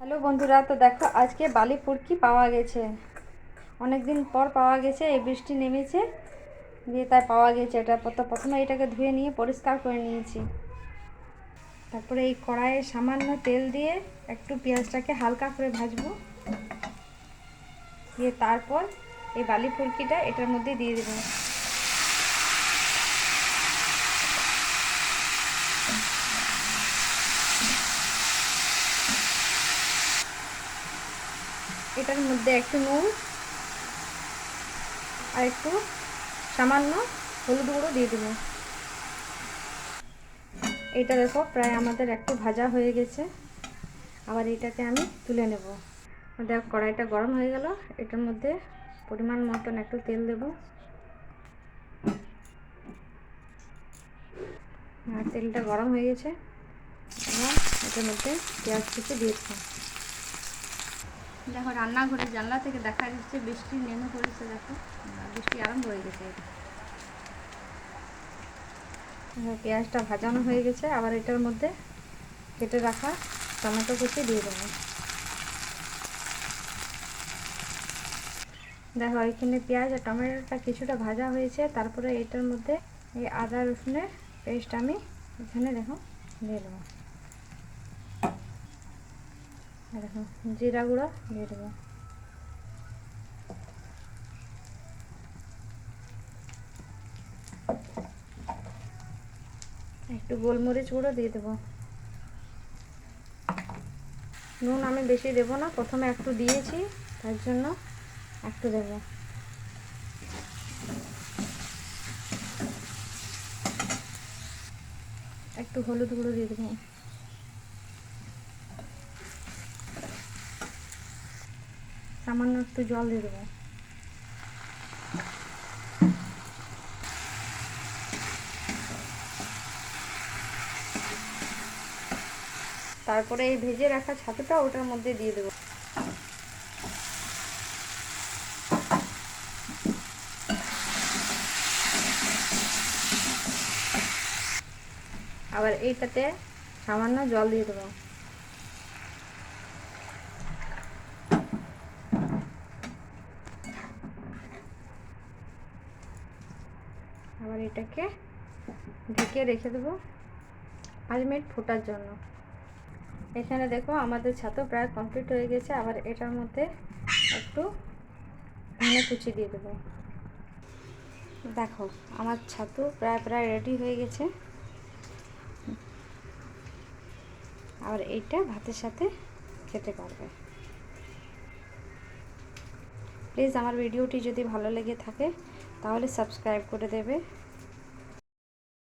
Hello বন্ধুরা, তো দেখো আজকে বালি পুরকি পাওয়া গেছে? অনেক দিন পর পাওয়া গেছে, এই বৃষ্টি নেমেছে, দিয়ে তাই পাওয়া গেছে এটা। তো প্রথমে এটাকে ধুয়ে নিয়ে পরিষ্কার করে নিয়েছি। তারপরে এই কড়াইয়ে সামান্য তেল দিয়ে একটু পেঁয়াজটাকে হালকা করে ভাজবো। দিয়ে তারপর এই বালি ফুলকিটা এটার মধ্যে দিয়ে দেবো। এটার মধ্যে একটু নুন আর একটু সামান্য হলুদ গুঁড়ো দিয়ে দেবো। এটা দেখো, প্রায় আমাদের একটু ভাজা হয়ে গেছে। আবার এটাকে আমি তুলে নেব। দেখো, কড়াইটা গরম হয়ে গেল। এটার মধ্যে পরিমাণ মতন একটু তেল দেব। আর তেলটা গরম হয়ে গেছে। এবার এটার মধ্যে পেঁয়াজ কিছু দিয়ে দেবো। দেখো, রান্নাঘরের জানলা থেকে দেখা যাচ্ছে বৃষ্টি নেমে পড়েছে, দেখো। বৃষ্টি আরম্ভ হয়ে গেছে। পেঁয়াজটা ভাজানো হয়ে গেছে। আবার এটার মধ্যে কেটে রাখা টমেটো কুচি দিয়ে দেবো। দেখো, এখানে পেঁয়াজ আর টমেটোটা কিছুটা ভাজা হয়েছে। তারপরে এটার মধ্যে এই আদা রসুনের পেস্ট আমি এখানে, দেখো, দিয়ে দেবো। দেখো, জিরা গুঁড়ো দিয়ে দেবো। একটু গোলমরিচ গুঁড়ো দিয়ে দেবো। নুন আমি বেশি দেবো না, প্রথমে একটু দিয়েছি, তার জন্য একটু দেবো। একটু হলুদ গুঁড়ো দিয়ে দেবো। সামান্য একটু জল দিয়ে দেবো। তারপরে এই ভেজে রাখা ছাতুটা ওটার মধ্যে দিয়ে দেবো। আবার এইটাতে সামান্য জল দিয়ে দেবো। আবার এটাকে ঢেকে রেখে দেবো পাঁচ মিনিট ফোটার জন্য। এখানে দেখো আমাদের ছাতু প্রায় কমপ্লিট হয়ে গেছে, আবার এটার মধ্যে একটু ধনে কুচি দিয়ে দেবো। দেখো, আমার ছাতু প্রায় প্রায় রেডি হয়ে গেছে। আবার এইটা ভাতের সাথে খেতে পারবে। প্লিজ আমার ভিডিওটি যদি ভালো লেগে থাকে তাহলে সাবস্ক্রাইব করে দেবে।